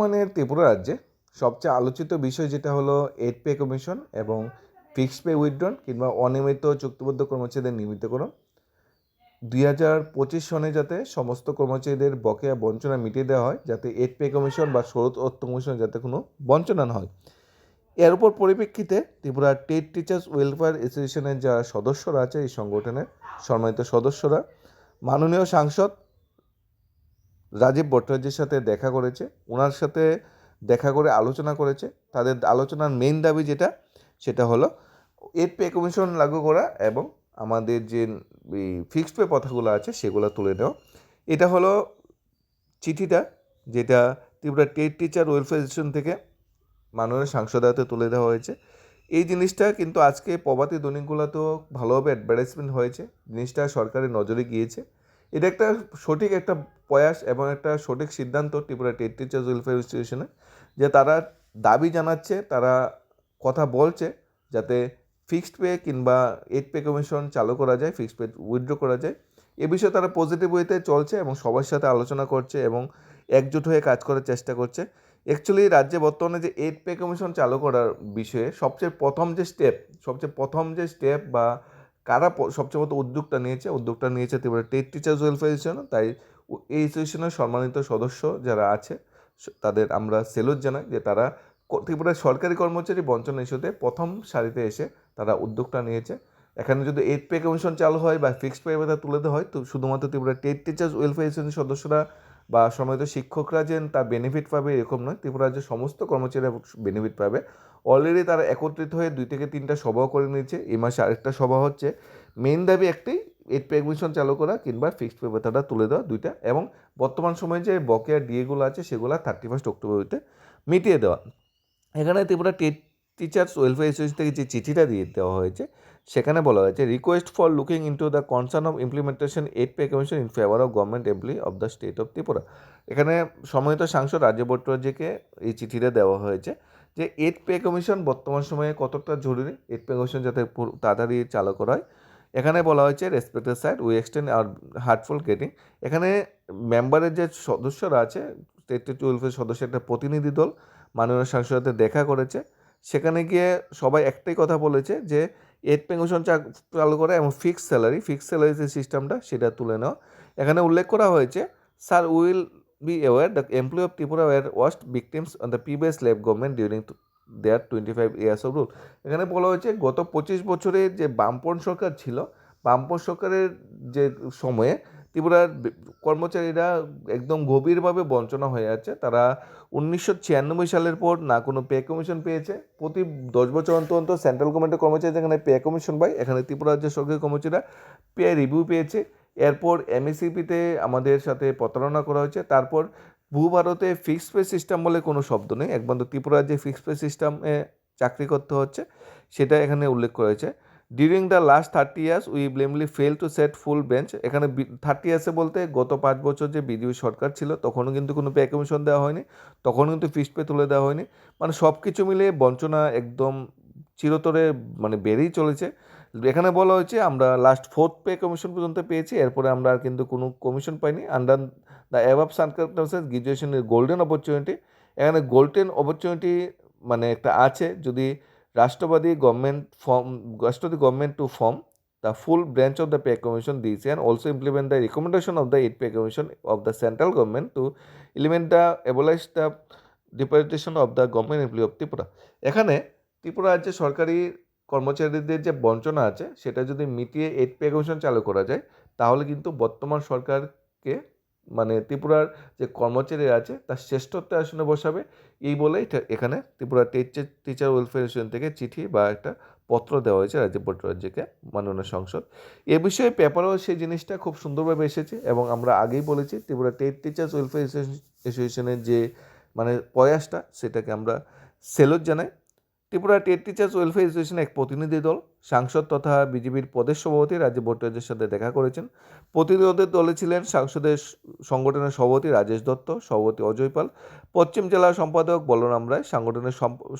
বর্তমানে ত্রিপুরা রাজ্যে সবচেয়ে আলোচিত বিষয় যেটা হলো এড পে কমিশন এবং ফিক্সড পে উইথড্রন কিংবা অনিয়মিত চুক্তিবদ্ধ কর্মচারীদের নিয়মিতকরণ দুই হাজার পঁচিশ সনে যাতে সমস্ত কর্মচারীদের বকেয়া বঞ্চনা মিটিয়ে দেওয়া হয়, যাতে এড পে কমিশন বা শরৎ অর্থ কমিশন যাতে কোনো বঞ্চনা না হয়। এর উপর পরিপ্রেক্ষিতে ত্রিপুরা টেট টিচার্স ওয়েলফেয়ার অ্যাসোসিয়েশনের যারা সদস্যরা আছে, এই সংগঠনের সম্মানিত সদস্যরা, মাননীয় সাংসদ রাজীব ভট্টাচার্যের সাথে দেখা করেছে ওনার সাথে দেখা করে আলোচনা করেছে। তাদের আলোচনার মেইন দাবি যেটা, সেটা হলো এর পে কমিশন লাগু করা এবং আমাদের যে ফিক্সড পে কথাগুলো আছে, সেগুলো তুলে দেওয়া এটা হলো চিঠিটা, যেটা ত্রিপুরা টেট টিচার ওয়েলফেয়ার থেকে মাননীয় সাংসদ হাতে তুলে দেওয়া হয়েছে। এই জিনিসটা কিন্তু আজকে প্রভাতী দৈনিকগুলোতেও ভালোভাবে অ্যাডভার্টাইজমেন্ট হয়েছে। জিনিসটা সরকারের নজরে গিয়েছে। এটা একটা সঠিক একটা প্রয়াস এবং একটা সঠিক সিদ্ধান্ত ত্রিপুরা টেট টিচার্স ওয়েলফেয়ার ইনস্টিটিউশনে যে তারা দাবি জানাচ্ছে, তারা কথা বলছে যাতে ফিক্সড পে কিংবা এইট পে কমিশন চালু করা যায় ফিক্সড পে উইথড্র করা যায়। এ বিষয়ে তারা পজিটিভ ওয়েতে চলছে এবং সবার সাথে আলোচনা করছে এবং একজোট হয়ে কাজ করার চেষ্টা করছে। অ্যাকচুয়ালি রাজ্যে বর্তমানে যে এইট পে কমিশন চালু করার বিষয়ে সবচেয়ে প্রথম যে স্টেপ সবচেয়ে প্রথম যে স্টেপ বা কারা সবচেয়ে মতো উদ্যোগটা নিয়েছে উদ্যোগটা নিয়েছে ত্রিপুরা টেট টিচার্স ওয়েলফেয়ার তাই এই অ্যাসোসিয়েশনের সম্মানিত সদস্য যারা আছে তাদের আমরা সেলুট জানাই যে তারা ত্রিপুরার সরকারি কর্মচারী বঞ্চনা ইস্যুতে প্রথম সারিতে এসে তারা উদ্যোগটা নিয়েছে। এখানে যদি এইট পে কমিশন চালু হয় বা ফিক্সড পে ভাতা তুলে দেওয়া হয়, তো শুধুমাত্র ত্রিপুরা টেট টিচার্স ওয়েলফেয়ার অ্যাসোসিয়েশনের সদস্যরা বা সম্মানিত শিক্ষকরা যে তার বেনিফিট পাবে এরকম নয়। ত্রিপুরা রাজ্যের সমস্ত কর্মচারীরা বেনিফিট পাবে। অলরেডি তারা একত্রিত হয়ে দুই থেকে তিনটা সভাও করে নিয়েছে। এই মাসে আরেকটা সভা হচ্ছে। মেন দাবি একটাই এইট পে কমিশন চালু করা কিংবা ফিক্সড পে ভাতাটা তুলে দেওয়া দুইটা এবং বর্তমান সময়ে যে বকেয়া ডিএগুলো আছে সেগুলো থার্টি ফার্স্ট অক্টোবর হইতে মিটিয়ে দেওয়া। এখানে ত্রিপুরা টিচার্স ওয়েলফেয়ার অ্যাসোসিয়েশন থেকে যে চিঠিটা দিয়ে দেওয়া হয়েছে, সেখানে বলা হয়েছে request for looking into the concern of implementation eight pay commission in favour of government employee of the state of Tripura. এখানে সম্মানিত সাংসদ রাজ্য ভট্টাচার্যকে এই চিঠিটা দেওয়া হয়েছে যে এইট পে কমিশন বর্তমান সময়ে কতটা জরুরি? এইট পে কমিশন যাতে তাড়াতাড়ি চালু করা হয়। এখানে বলা হয়েছে respected side we extend our heartful getting এখানে মেম্বারের যে সদস্যরা আছে স্টেট ওয়েলফেয়ার সদস্য একটা প্রতিনিধি দল, মাননীয় সাংসদের দেখা করেছে। সেখানে গিয়ে সবাই একটাই কথা বলেছে যে এইট পেনশন চালু করা এবং ফিক্সড স্যালারি ফিক্সড স্যালারি যে সিস্টেমটা সেটা তুলে নেওয়া। এখানে উল্লেখ করা হয়েছে sir will be aware the employ of Tripura were worst victims on the previous Lev government during their twenty five years of rule এখানে বলা হয়েছে গত পঁচিশ বছরে যে বামপন সরকার ছিল বামপন সরকারের যে সময়ে ত্রিপুরার কর্মচারীরা একদম গভীরভাবে বঞ্চনা হয়ে আছে। তারা উনিশশো ছিয়ানব্বই সালের পর না কোনো পে কমিশন পেয়েছে। প্রতি দশ বছর অন্তর অন্তর সেন্ট্রাল গভর্নমেন্টের কর্মচারী যেখানে পে কমিশন পায়। এখানে ত্রিপুরা রাজ্যের সরকারি কর্মচারীরা পে রিভিউ পেয়েছে। এরপর এমএসিপিতে আমাদের সাথে প্রতারণা করা হয়েছে। তারপর ভূভারতে ফিক্সড পে সিস্টেম বলে কোনো শব্দ নেই। একমাত্র ত্রিপুরা যে ফিক্সড পে সিস্টেমে চাকরি করতে হচ্ছে, সেটা এখানে উল্লেখ করেছে। During the last thirty years we lamely fail to set full bench এখানে থার্টি ইয়ার্সে বলতে গত পাঁচ বছর যে বিজেপি সরকার ছিল, তখনও কিন্তু কোনো পে কমিশন দেওয়া হয়নি, তখনও কিন্তু ফিক্সড পে তুলে দেওয়া হয়নি। মানে সব কিছু মিলে বঞ্চনা একদম চিরতরে মানে বেড়েই চলেছে। এখানে বলা হয়েছে, আমরা লাস্ট ফোর্থ পে কমিশন পর্যন্ত পেয়েছি, এরপরে আমরা আর কিন্তু কোনো কমিশন পাইনি। আন্ডার দ্য অ্যাভাব সার্কামস্টান্সেস গ্রাজুয়েশনের গোল্ডেন অপরচুনিটি এখানে গোল্ডেন অপরচুনিটি মানে একটা আছে যদি রাষ্ট্রবাদী government form রাষ্ট্রবাদী government to form the full branch of the pay commission this and also implement the recommendation of the eight pay commission of the central government to eliminate the abolish the deprivation of the government employee of Tripura এখানে ত্রিপুরা রাজ্যে সরকারি কর্মচারীদের যে বঞ্চনা আছে, সেটা যদি মিটিয়ে এইট পে কমিশন চালু করা যায়, তাহলে কিন্তু বর্তমান সরকারকে মানে ত্রিপুরার যে কর্মচারী আছে, তার শ্রেষ্ঠত্ব আসনে বসাবে। এই বলে এটা এখানে Tripura teacher teacher welfare association থেকে চিঠি বা একটা পত্র দেওয়া হয়েছে রাজ্য ভট্টাচার্যকে মাননীয় সংসদ। এ বিষয়ে পেপারেও সেই জিনিসটা খুব সুন্দরভাবে এসেছে এবং আমরা আগেই বলেছি, ত্রিপুরা টেট টিচার্স ওয়েলফেয়ার অ্যাসোসিয়েশনের যে মানে প্রয়াসটা, সেটাকে আমরা সেলুট জানাই। ত্রিপুরা টেট টিচার্স ওয়েলফেয়ার অ্যাসোসিয়েশনের এক প্রতিনিধি দল সাংসদ তথা বিজেপির প্রদেশ সভাপতি রাজ্য ভট্টাচার্যের সাথে দেখা করেছেন। প্রতিনিধিদের দলে ছিলেন সাংসদের সংগঠনের সভাপতি রাজেশ দত্ত, সভাপতি অজয় পাল, পশ্চিম জেলা সম্পাদক বলরাম রায়, সাংগঠনের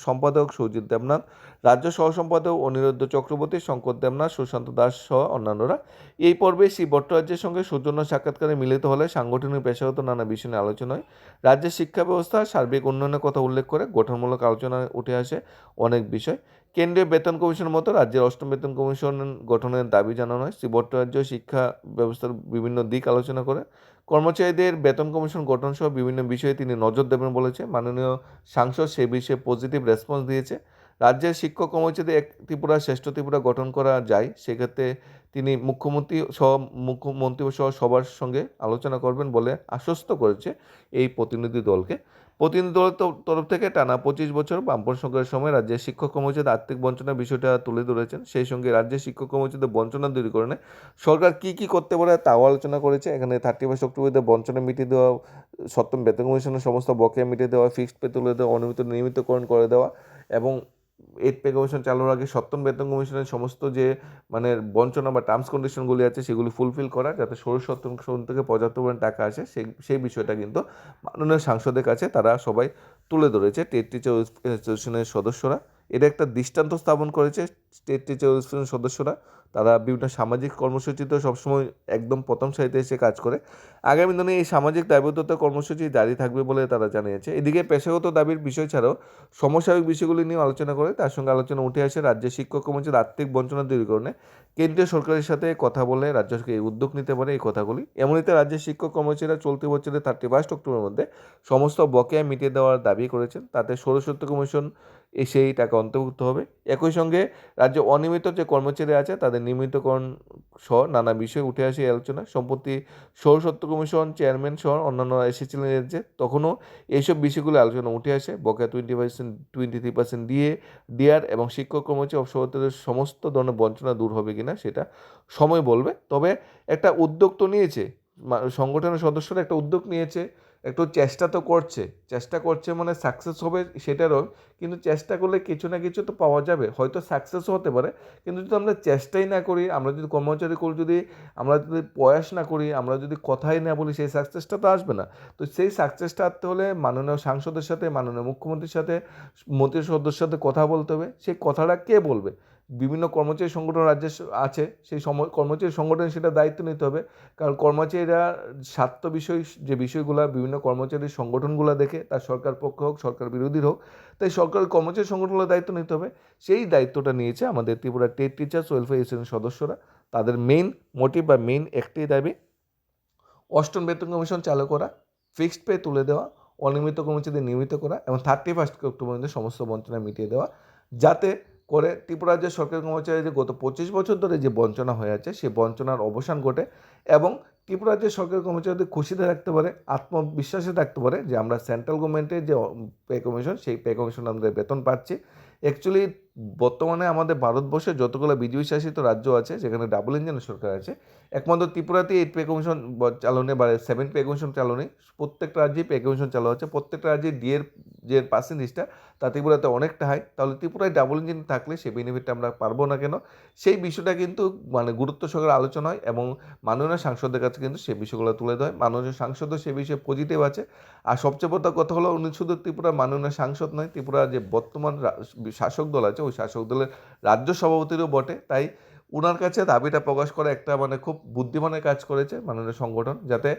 সম্পাদক সৌজিৎ দেবনাথ, রাজ্য সহ সম্পাদক অনিরুদ্ধ চক্রবর্তী, শঙ্কর দেবনাথ, সুশান্ত দাস সহ অন্যান্যরা। এই পর্বে শ্রী ভট্টাচার্যের সঙ্গে সৌজন্য সাক্ষাৎকারে মিলিত হলে সাংগঠনিক পেশাগত নানা বিষয় নিয়ে আলোচনা হয়। রাজ্যের শিক্ষা ব্যবস্থা, সার্বিক উন্নয়নের কথা উল্লেখ করে গঠনমূলক আলোচনায় উঠে আসে অনেক বিষয়। কেন্দ্রীয় বেতন কমিশনের মতো রাজ্যের অষ্টম বেতন কমিশন গঠনের দাবি জানানো হয়। শ্রী ভট্টাচার্য শিক্ষা ব্যবস্থার বিভিন্ন দিক আলোচনা করে কর্মচারীদের বেতন কমিশন গঠন সহ বিভিন্ন বিষয়ে তিনি নজর দেবেন বলেছে। মাননীয় সাংসদ সে বিষয়ে পজিটিভ রেসপন্স দিয়েছে। রাজ্যের শিক্ষক কর্মচারীদের এক ত্রিপুরা, শ্রেষ্ঠ ত্রিপুরা গঠন করা যায়, সেক্ষেত্রে তিনি মুখ্যমন্ত্রী সহ মুখ্যমন্ত্রী সহ সবার সঙ্গে আলোচনা করবেন বলে আশ্বস্ত করেছে এই প্রতিনিধি দলকে। প্রতিনিধি দলের তরফ থেকে টানা পঁচিশ বছর বামপন সরকারের সময় রাজ্যের শিক্ষক কর্মচারীদের আর্থিক বঞ্চনার বিষয়টা তুলে ধরেছেন। সেই সঙ্গে রাজ্যের শিক্ষক কর্মচারীদের বঞ্চনা দূরীকরণে সরকার কি কি করতে পারে তাও আলোচনা করেছে। এখানে থার্টি ফার্স্ট অক্টোবরদের বঞ্চনা মিটিয়ে দেওয়া, সপ্তম বেতন কমিশনের সমস্ত বকেয়া মিটিয়ে দেওয়া, ফিক্সড পে তুলে দেওয়া, অনিয়মিত নিয়মিতকরণ করে দেওয়া এবং এইট পে কমিশন চালুর আগে সপ্তম বেতন কমিশনের সমস্ত যে মানে বঞ্চনা বা টার্মস কন্ডিশনগুলি আছে সেগুলি ফুলফিল করা যাতে সপ্তম কমিশন থেকে পর্যাপ্ত পরিমাণ টাকা আসে, সেই সেই বিষয়টা কিন্তু মাননীয় সাংসদের কাছে তারা সবাই তুলে ধরেছে, টেট টিচার অ্যাসোসিয়েশনের সদস্যরা। এটা একটা দৃষ্টান্ত স্থাপন করেছে স্টেট টিচার অ্যাসোসিয়েশনের সদস্যরা। তারা বিভিন্ন সামাজিক কর্মসূচিতে সবসময় একদম প্রথম সারিতে এসে কাজ করে। আগামী দিনে এই সামাজিক দায়বদ্ধতা কর্মসূচি জারি থাকবে বলে তারা জানিয়েছে। এদিকে পেশাগত দাবির বিষয় ছাড়াও সমস্যাবিক বিষয়গুলি নিয়ে আলোচনা করে তার সঙ্গে আলোচনা উঠে আসে রাজ্যের শিক্ষক কর্মচারী আর্থিক বঞ্চনা দূরীকরণে। কেন্দ্রীয় সরকারের সাথে কথা বলে রাজ্য সরকার এই উদ্যোগ নিতে পারে এই কথাগুলি। এমনিতে রাজ্যের শিক্ষক কর্মচারীরা চলতি বছরের থার্টি ফার্স্ট অক্টোবরের মধ্যে সমস্ত বকেয়া মিটিয়ে দেওয়ার দাবি করেছেন। তাতে ষোড়শত্ব কমিশন সেই টাকা অন্তর্ভুক্ত হবে। একই সঙ্গে রাজ্যে অনিয়মিত যে কর্মচারী আছে, তাদের নিয়মিতকরণ সহ নানা বিষয়ে উঠে আসে এই আলোচনা। সম্প্রতি সৌরসত্য কমিশন চেয়ারম্যান সহ অন্যান্য এসেছিলেন রাজ্যে তখনও এইসব বিষয়গুলো আলোচনা উঠে আসে। বকেয়া twenty percent twenty three percent দিয়ে ডিআর এবং শিক্ষক কর্মচারী অবসরতের সমস্ত ধরনের বঞ্চনা দূর হবে কিনা, সেটা সময় বলবে। তবে একটা উদ্যোগ তো নিয়েছে সংগঠনের সদস্যরা একটা উদ্যোগ নিয়েছে, একটু চেষ্টা তো করছে। চেষ্টা করছে মানে সাকসেস হবে সেটারও, কিন্তু চেষ্টা করলে কিছু না কিছু তো পাওয়া যাবে। হয়তো সাকসেসও হতে পারে, কিন্তু যদি আমরা চেষ্টাই না করি, আমরা যদি কর্মচারী করি, যদি আমরা যদি প্রয়াস না করি, আমরা যদি কথাই না বলি, সেই সাকসেসটা তো আসবে না। তো সেই সাকসেসটা আনতে হলে মাননীয় সাংসদের সাথে, মাননীয় মুখ্যমন্ত্রীর সাথে মন্ত্রী সদস্যের সাথে কথা বলতে হবে। সেই কথাটা কে বলবে? বিভিন্ন কর্মচারী সংগঠন রাজ্যে আছে। সেই সম, কর্মচারী সংগঠনের সেটা দায়িত্ব নিতে হবে। কারণ কর্মচারীরা স্বার্থ বিষয়, যে বিষয়গুলো বিভিন্ন কর্মচারীর সংগঠনগুলো দেখে, তার সরকার পক্ষ হোক, সরকার বিরোধী হোক, তাই সরকার কর্মচারী সংগঠনগুলোর দায়িত্ব নিতে হবে। সেই দায়িত্বটা নিয়েছে আমাদের ত্রিপুরা টেট টিচার্স ওয়েলফেয়ার এসোসিয়েশনের সদস্যরা। তাদের মেইন মোটিভ বা মেইন একটাই দাবি, অষ্টম বেতন কমিশন চালু করা, ফিক্সড পে তুলে দেওয়া, অনিয়মিত কর্মচারীদের নিয়মিত করা এবং থার্টি ফার্স্ট অক্টোবর পর্যন্ত সমস্ত বঞ্চনা মিটিয়ে দেওয়া, যাতে করে ত্রিপুরা রাজ্যের সরকারি কর্মচারীদের গত পঁচিশ বছর ধরে যে বঞ্চনা হয়ে আছে, সেই বঞ্চনার অবসান ঘটে এবং ত্রিপুরা রাজ্যের সরকারি কর্মচারীদের খুশিতে রাখতে পারে, আত্মবিশ্বাসে থাকতে পারে যে আমরা সেন্ট্রাল গভর্নমেন্টের যে পে কমিশন সেই পে কমিশন আমাদের বেতন পাচ্ছি। অ্যাকচুয়ালি বর্তমানে আমাদের ভারতবর্ষে যতগুলো বিজয়ী শাসিত রাজ্য আছে, যেখানে ডাবল ইঞ্জিনের সরকার আছে, একমাত্র ত্রিপুরাতে এইট পে কমিশন ব- চালনে, বা সেভেন পে কমিশন চালু নেই প্রত্যেকটা রাজ্যেই পে কমিশন চালু হচ্ছে প্রত্যেকটা রাজ্যে ডিএর যে পার্সেন্টেজটা তা ত্রিপুরাতে অনেকটা হাই তাহলে ত্রিপুরায় ডাবল ইঞ্জিন থাকলে সেই বেনিফিটটা আমরা পারব না কেন? সেই বিষয়টা কিন্তু মানে গুরুত্ব সহকারে আলোচনা হয় এবং মাননীয় সাংসদের কাছে কিন্তু সেই বিষয়গুলো তুলে দেয় মাননীয় সাংসদও সে বিষয়ে পজিটিভ আছে। আর সবচেয়ে বড় কথা হলো, উনি শুধু ত্রিপুরার মাননীয় সাংসদ নয়, ত্রিপুরার যে বর্তমান শাসক দল আছে, ওই শাসক দলের রাজ্য সভাপতিরও বটে। তাই ওনার কাছে দাবিটা প্রকাশ করে একটা মানে খুব বুদ্ধিমানের কাজ করেছে মাননীয় সংগঠন, যাতে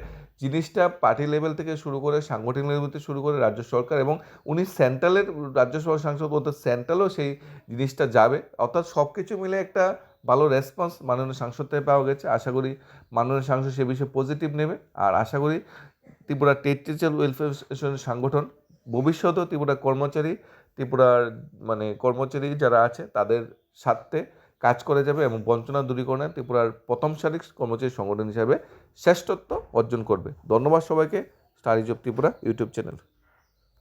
জিনিসটা পার্টি লেভেল থেকে শুরু করে সাংগঠনিক লেভেল থেকে শুরু করে রাজ্য সরকার এবং উনি সেন্ট্রালের রাজ্যসভা সাংসদ বলতে সেন্ট্রালও সেই জিনিসটা যাবে। অর্থাৎ সব কিছু মিলে একটা ভালো রেসপন্স মাননীয় সাংসদ থেকে পাওয়া গেছে। আশা করি মাননীয় সাংসদ সে বিষয়ে পজিটিভ নেবে। আর আশা করি ত্রিপুরা টিচার ওয়েলফেয়ার সংগঠন, ভবিষ্যতেও ত্রিপুরা কর্মচারী, ত্রিপুরার মানে কর্মচারী যারা আছে তাদের স্বার্থে কাজ করে যাবে এবং বঞ্চনা দূরীকরণে ত্রিপুরার প্রথম সারিক কর্মচারী সংগঠন হিসাবে শ্রেষ্ঠত্ব অর্জন করবে। ধন্যবাদ সবাইকে stories of Tripura YouTube channel.